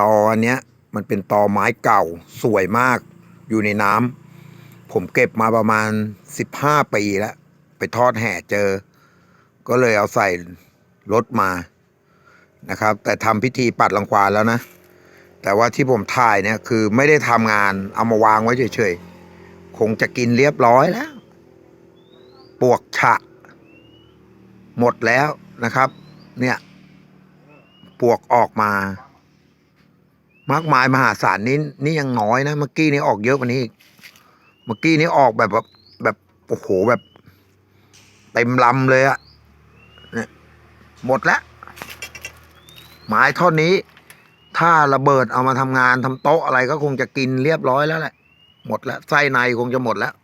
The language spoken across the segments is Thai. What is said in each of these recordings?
ตออันเนี้ยมันเป็นตอไม้เก่าสวยมากอยู่ในน้ำผมเก็บมาประมาณสิบห้าปีแล้ว ไปทอดแห่เจอ ก็เลยเอาใส่รถมานะครับ แต่ทำพิธีปัดรังควานแล้วนะ แต่ว่าที่ผมถ่ายเนี่ยคือไม่ได้ทำงานเอามาวางไว้เฉยๆ คงจะกินเรียบร้อยแล้ว ปวกฉะ หมดแล้วนะครับ เนี่ย ปวกออกมา มากมายมหาศาลนี่นี่ยังน้อยนะเมื่อกี้นี้ออกเยอะกว่านี้อีกเมื่อกี้นี้ออกแบบแบบแบบโอ้โหแบบเต็มลำเลยอะเนี่ยหมดแล้วไม้ท่อนนี้ ถ้าระเบิดเอามาทำงานทำโต๊ะอะไรก็คงจะกินเรียบร้อยแล้วแหละ หมดแล้วไส้ในคงจะหมดแล้ว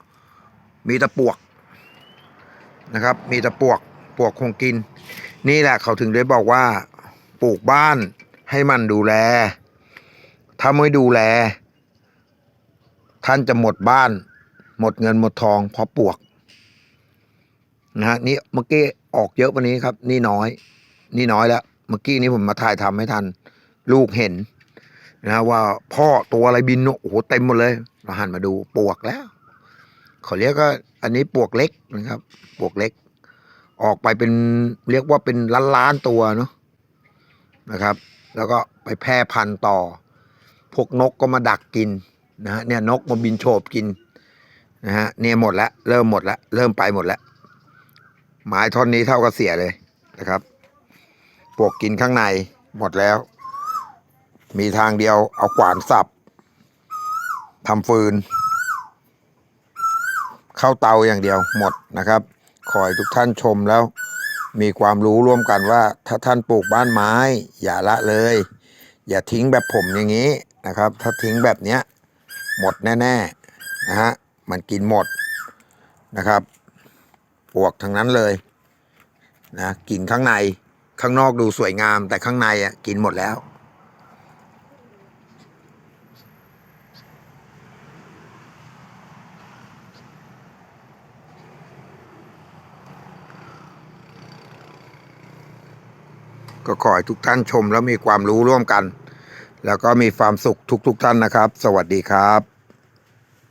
มีแต่ปวกนะครับ มีแต่ปวกปวกคงกิน นี่แหละเขาถึงได้บอกว่า ปลูกบ้านให้มันดูแล ถ้าไม่ดูแล ท่านจะหมดบ้าน หมดเงินหมดทองเพราะปวกนะฮะนี่เมื่อกี้ออกเยอะวันนี้ครับ นี่น้อย นี่น้อยแล้ว เมื่อกี้นี้ผมมาถ่ายทำให้ทัน ลูกเห็นนะว่าพ่อตัวอะไรบินโอ้โหเต็มหมดเลยเราหันมาดูปวกแล้ว เขาเรียกก็อันนี้ปวกเล็กนะครับ ปวกเล็ก ออกไปเป็นเรียกว่าเป็นล้านล้านตัวเนาะนะครับ แล้วก็ไปแพร่พันธุ์ต่อ พวกนกก็มาดักกินนะฮะเนี่ยนกมาบินโฉบกินนะฮะเนี่ยหมดแล้วเริ่มหมดแล้วเริ่มไปหมดแล้วไม้ท่อนนี้เท่ากับเสียเลยนะครับปวกกินข้างในหมดแล้ว มีทางเดียวเอาขวานสับทำฟืน เข้าเตาอย่างเดียวหมดนะครับ ขอให้ทุกท่านชมแล้ว มีความรู้ร่วมกันว่า ถ้าท่านปลูกบ้านไม้ อย่าละเลย อย่าทิ้งแบบผมอย่างนี้ นะครับ ถ้าทิ้งแบบเนี้ยหมดแน่ๆนะฮะมันกินหมดนะครับปวกทั้งนั้นเลยนะกินข้างในข้างนอกดูสวยงาม แต่ข้างในอะกินหมดแล้วก็ขอให้ทุกท่านชมแล้วมีความรู้ร่วมกัน แล้วก็มีความสุขทุกๆทท่านนะครับ สวัสดีครับ